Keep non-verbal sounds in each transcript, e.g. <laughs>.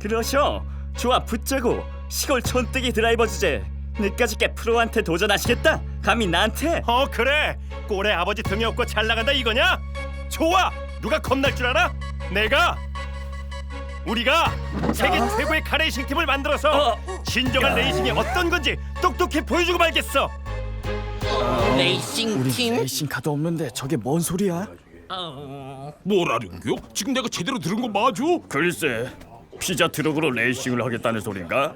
그러셔. 좋아 붙자고 시골 촌뜨기 드라이버 주제. 늦까짓게 프로한테 도전하시겠다? 감히 나한테? 어 그래 꼴의 아버지 등에 업고 잘 나간다 이거냐? 좋아 누가 겁날 줄 알아? 내가 우리가 세계 최고의 카레이싱 팀을 만들어서 어. 진정한 레이싱이 어떤 건지 똑똑히 보여주고 말겠어 레이싱 우리 팀? 레이싱 카드 없는데 저게 뭔 소리야? 뭐라는겨? 지금 내가 제대로 들은 거 맞아? 글쎄 피자 트럭으로 레이싱을 하겠다는 소린가?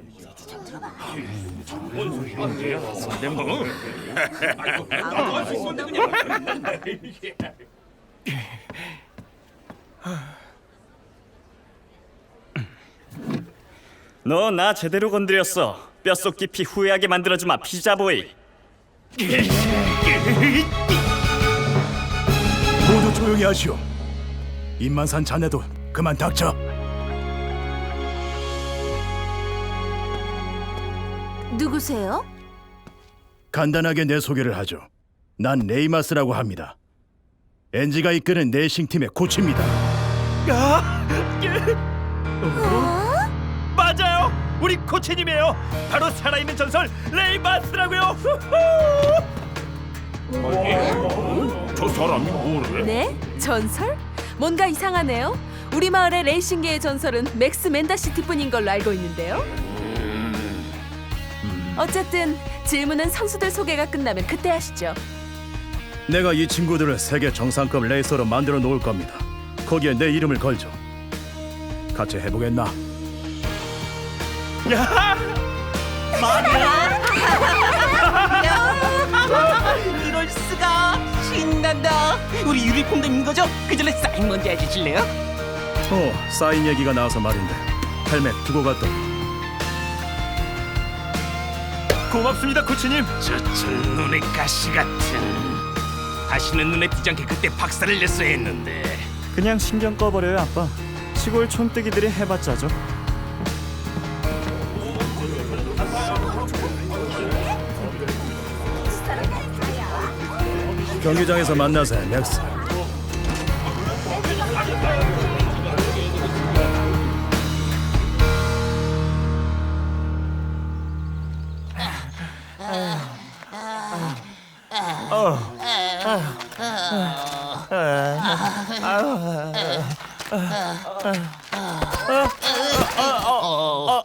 너 나 제대로 건드렸어 뼛속 깊이 후회하게 만들어주마 피자보이 모두 조용히 하시오. 입만 산 자네도 그만 닥쳐. 누구세요? 간단하게 내 소개를 하죠. 난 레이마스라고 합니다. 엔지가 이끄는 내싱 팀의 코치입니다. 맞아요 우리 코치님이에요 바로 살아있는 전설 레이바스라고요 저 사람이 뭐래? 네? 전설? 뭔가 이상하네요. 우리 마을의 레이싱계의 전설은 맥스 맨다시티뿐인 걸로 알고 있는데요. 어쨌든 질문은 선수들 소개가 끝나면 그때 하시죠. 내가 이 친구들을 세계 정상급 레이서로 만들어 놓을 겁니다. 거기에 내 이름을 걸죠. 같이 해보겠나? <laughs> 이럴 수가 신난다. 우리 유니폼 된 거죠? 그 전에 사인 먼저 해주실래요? 어, 사인 얘기가 나와서 말인데 헬멧 두고 갔더 고맙습니다 코치님. 저천 눈의 가시 같은. 다시는 눈에 띄지 않게 그때 박살을 냈어야 했는데. 그냥 신경 꺼버려요 아빠. 시골 촌뜨기들이 해봤자죠. 경기장에서 만나서 해, 맥스.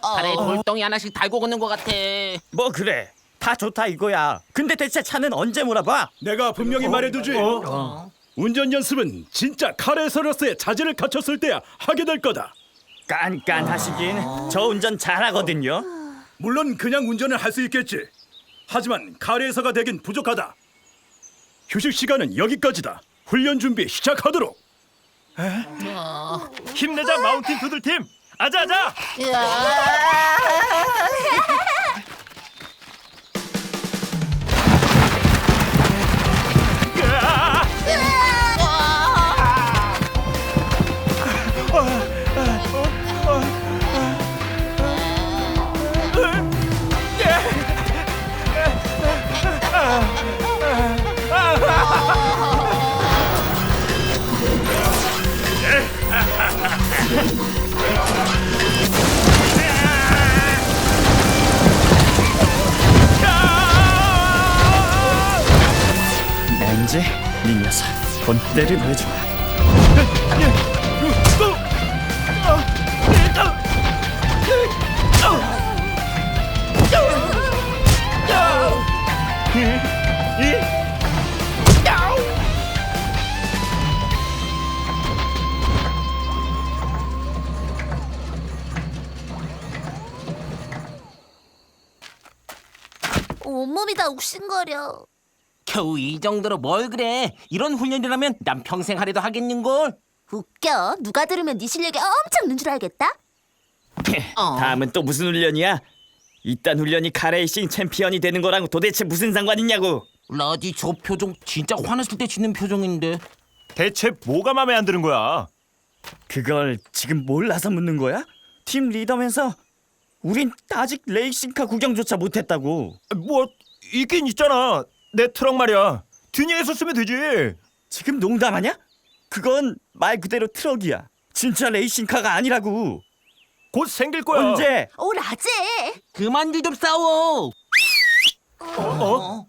발에 돌덩이 하나씩 달고 걷는 것 같아. 뭐 그래 다 좋다 이거야 근데 대체 차는 언제 몰아봐? 내가 분명히 말해두지. 운전 연습은 진짜 카레서러스의 자질을 갖췄을 때야 하게 될 거다. 깐깐하시긴 저 운전 잘하거든요 물론 그냥 운전을 할 수 있겠지. 하지만 카레에서가 되긴 부족하다. 휴식 시간은 여기까지다. 훈련 준비 시작하도록. 힘내자 마운틴 두들 팀 아자아자 엔지 네 녀석 본때를 보여주마 온몸이 다 욱신거려. 겨우 이 정도로 뭘 그래? 이런 훈련이라면 난 평생 하래도 하겠는걸. 웃겨. 누가 들으면 네 실력이 엄청 는줄 알겠다. 어. 다음은 또 무슨 훈련이야? 이딴 훈련이 카레이싱 챔피언이 되는 거랑 도대체 무슨 상관이냐고 라디 저 표정 진짜 화났을 때 짓는 표정인데. 대체 뭐가 마음에 안 드는 거야 그걸 지금 몰라서 묻는 거야? 팀 리더면서 우린 아직 레이싱카 구경조차 못했다고 뭐 있긴 있잖아 내 트럭 말이야 뒤에서 쓰면 되지 지금 농담하냐? 그건 말 그대로 트럭이야 진짜 레이싱카가 아니라고 곧 생길 거야. 언제? 오 라제 그만들 좀 싸워. 어?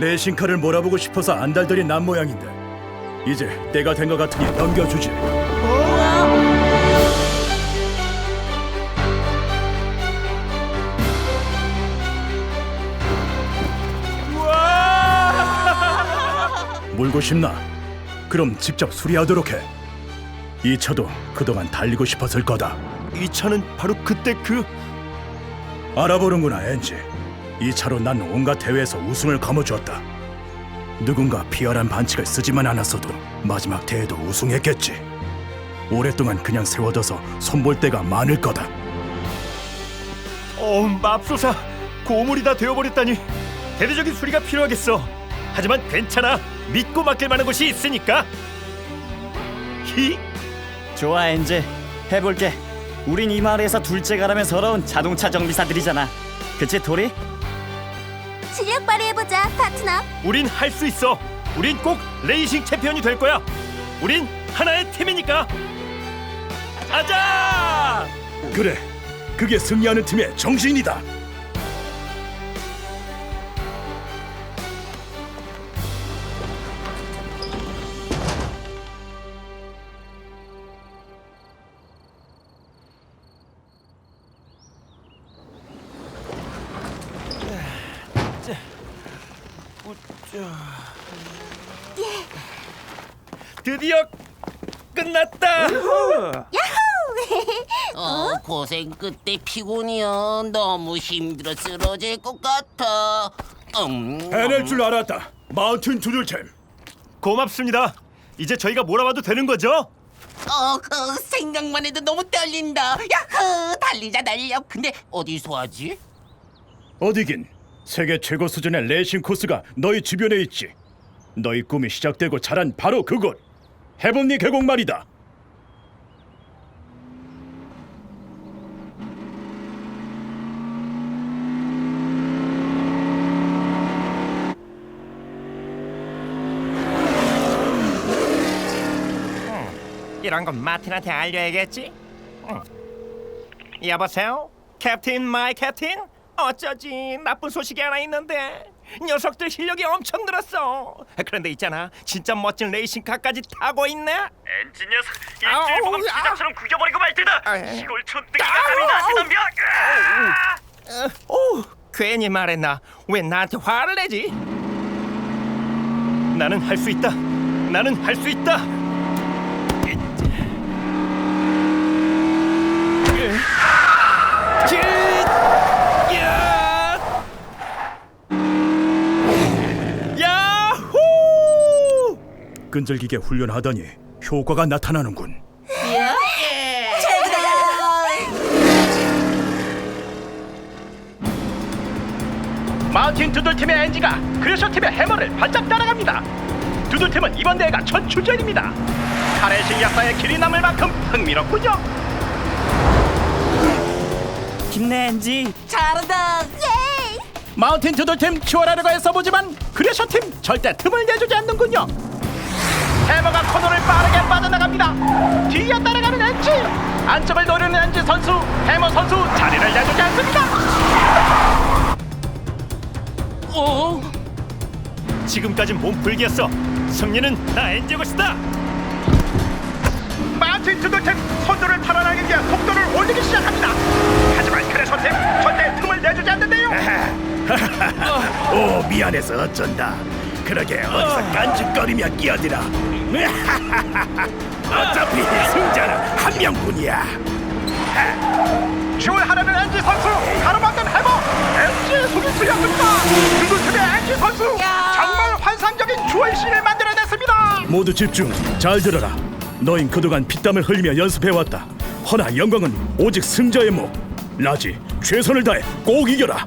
레이싱카를 몰아보고 싶어서 안달들이 난 모양인데 이제 때가 된 것 같으니 넘겨주지. 물고 싶나? 그럼 직접 수리하도록 해. 이 차도 그동안 달리고 싶었을 거다. 이 차는 바로 그때 그 알아보는구나, 엔지. 이 차로 난 온갖 대회에서 우승을 거머쥐었다. 누군가 비열한 반칙을 쓰지만 않았어도 마지막 대회도 우승했겠지. 오랫동안 그냥 세워둬서 손볼 때가 많을 거다. 어, 맙소사 고물이 다 되어버렸다니 대대적인 수리가 필요하겠어. 하지만 괜찮아. 믿고 맡길 만한 곳이 있으니까. 히 좋아 엔지 해볼게 우린 이 마을에서 둘째 가라면 서러운 자동차 정비사들이잖아 그치 도리? 실력 발휘해보자 파트너 우린 할 수 있어. 우린 꼭 레이싱 챔피언이 될 거야. 우린 하나의 팀이니까. 가자! 그래, 그게 승리하는 팀의 정신이다. 드디어 끝났다. <laughs> 어, 고생 끝에 피곤이야. 너무 힘들어 쓰러질 것 같아. 음. 해낼 줄 알았다. 마운틴 두들템. 고맙습니다. 이제 저희가 몰아봐도 되는 거죠? 어, 그 생각만 해도 너무 떨린다. 야호, 달리자 달려. 근데 어디서 하지? 어디긴 세계 최고 수준의 레이싱 코스가 너희 주변에 있지. 너희 꿈이 시작되고 자란 바로 그곳. 해본니 계곡 말이다. 이런 건 마틴한테 알려야겠지. 응. 여보세요, 캡틴 마이 캡틴. 어쩌지 나쁜 소식이 하나 있는데 녀석들 실력이 엄청 늘었어. 그런데 있잖아, 진짜 멋진 레이싱카까지 타고 있네. 엔진 녀석 일주일 보금 시장처럼 구겨버리고 말듯다. 시골 촌뜨기가 감히 나한테 덤벼. 오, 괜히 말했나? 왜 나한테 화를 내지? 나는 할 수 있다. 나는 할 수 있다. 야호! 끈질기게 훈련하더니 효과가 나타나는군. 마운틴 두들팀의 엔지가 크래셔팀의 해머를 바짝 따라갑니다. 두들팀은 이번 대회가 첫 출전입니다. 카레식 약사의 길이 남을 만큼 흥미롭군요. 힘내 엔지 잘한다. 마운틴 두들팀 치워라려고 애써보지만 크래셔팀 절대 틈을 내주지 않는군요. 해머가 코너를 빠르게 빠져나갑니다. 뒤에 따라가는 엔지. 안쪽을 노리는 엔지 선수, 해머 선수 자리를 내주지 않습니다. 어? 지금까진 몸풀기였어. 승리는 나 엔지 것이다. 마틴 두들팀 선두를 탈환하기 위한 속도를 올리기 시작합니다. 하지만 크래셔팀 절대 틈을 내주지 않는데요. <laughs> 오 미안해서 어쩐다. 그러게 어디서 깐죽거리며 끼어들어. <laughs> 어차피 승자는 한 명뿐이야. 슈얼하려는 엔지 선수 가로막는 해머 엔지 속이 틀렸습니다 두들팀의 엔지 선수 정말 환상적인 주얼씬을 만들어냈습니다 모두 집중. 잘 들어라. 너흰 그동안 피땀을 흘리며 연습해왔다. 허나 영광은 오직 승자의 목. 라지 최선을 다해 꼭 이겨라.